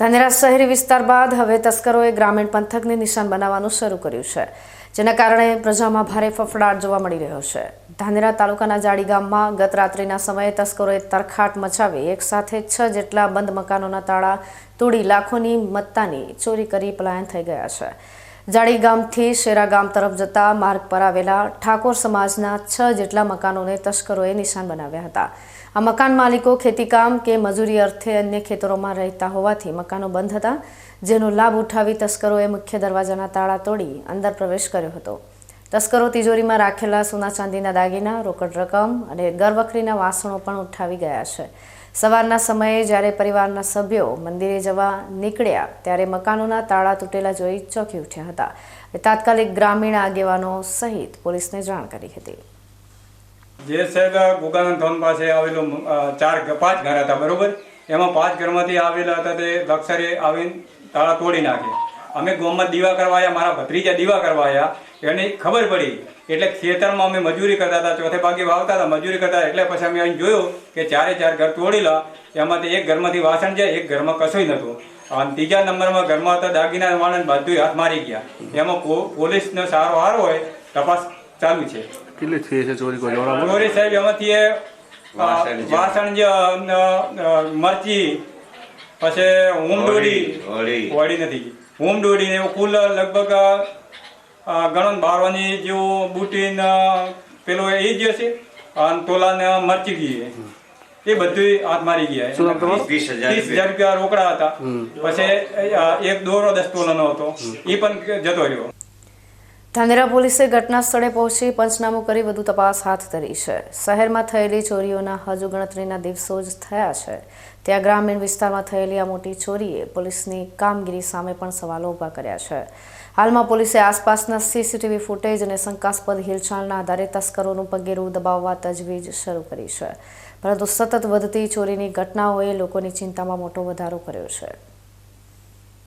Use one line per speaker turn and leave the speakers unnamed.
ધાનેરા શહેરી વિસ્તાર બાદ હવે તસ્કરોએ ગ્રામીણ પંથકને નિશાન બનાવવાનું શરૂ કર્યું છે, જેના કારણે પ્રજામાં ભારે ફફડાટ જોવા મળી રહ્યો છે. ધાનેરા તાલુકાના જાડી ગામમાં ગત રાત્રિના સમયે તસ્કરોએ તરખાટ મચાવી એક સાથે છ જેટલા બંધ મકાનોના તાળા તોડી લાખોની મત્તાની ચોરી કરી પલાયન થઈ ગયા છે. જાડી ગામથી શેરા ગામ તરફ જતા માર્ગ પર આવેલા ઠાકોર સમાજના છ જેટલા મકાનોને તસ્કરોએ નિશાન બનાવ્યા હતા. આ મકાન માલિકો ખેતીકામ કે મજૂરી અર્થે અન્ય ખેતરોમાં રહેતા હોવાથી મકાનો બંધ હતા, જેનો લાભ ઉઠાવી તસ્કરોએ મુખ્ય દરવાજાના તાળા તોડી અંદર પ્રવેશ કર્યો હતો. તસ્કરો તિજોરીમાં રાખેલા સોના ચાંદીના દાગીના, રોકડ રકમ અને ગરવખરીના વાસણો પણ ઉઠાવી ગયા છે. સવારના સમયે જ્યારે પરિવારના સભ્યો મંદિરે જવા નીકળ્યા, ત્યારે મકાનોના તાળા તૂટેલા જોઈ ચોંકી ઉઠ્યા હતા. તાત્કાલિક ગ્રામીણ આગેવાનો સહિત પોલીસને જાણ કરી હતી.
જે સાહેબ ગોગાનંદ ધોન પાસે આવેલું ચાર પાંચ ઘર હતા, બરોબર? એમાં પાંચ ઘરમાંથી આવેલા હતા તે લક્ષરે આવીને તાળા તોડી નાખે. અમે ગામમાં દીવા કરવાયા મારા ભત્રીજા દીવા કરવાયા એને ખબર પડી એટલે ખેતરમાં અમે મજૂરી કરતા હતા ચોથે ભાગે વાવતા હતા મજૂરી કરતા એટલે પછી અમે અહીં જોયું કે ચારે ચાર ઘર તોડેલા. એમાંથી એક ઘરમાંથી વાસણ છે એક ઘરમાં કશું નહોતું. અને ત્રીજા નંબરમાં ઘરમાં હતા દાગીના વાળા બધું હાથ મારી ગયા. એમાં પોલીસનો સારો હારો હોય તપાસ ચાલુ છે.
કેટલી થઈ છે ચોરી
ચોરી સાહેબ એમાંથી વાસણ જે મરચી પછી
ઊંડોડી.
વળી નથી ઊંમડોડી ને એવું કુલ લગભગ ને બારવાની જેવું બુટીન પેલો એ જ છે. અને તોલા ને મરચી ગઈ એ બધું હાથ મારી ગયા
ત્રીસ હજાર
રૂપિયા. રોકડા હતા. પછી એક દોરો દસ તોલાનો હતો. એ પણ જતો રહ્યો.
ધાનેરા પોલીસે ઘટના સ્થળે પહોંચી પંચનામું કરી વધુ તપાસ હાથ ધરી છે. શહેરમાં થયેલી ચોરીઓના હજુ ગણતરીના દિવસો જ થયા છે. ત્યાં ગ્રામીણ વિસ્તારમાં થયેલી આ મોટી ચોરીએ પોલીસની કામગીરી સામે પણ સવાલો ઊભા કર્યા છે. હાલમાં પોલીસે આસપાસના સીસીટીવી ફૂટેજ અને શંકાસ્પદ હિલચાલના આધારે તસ્કરોનું પગેરું દબાવવા તજવીજ શરૂ કરી છે. પરંતુ સતત વધતી ચોરીની ઘટનાઓએ લોકોની ચિંતામાં મોટો વધારો કર્યો છે.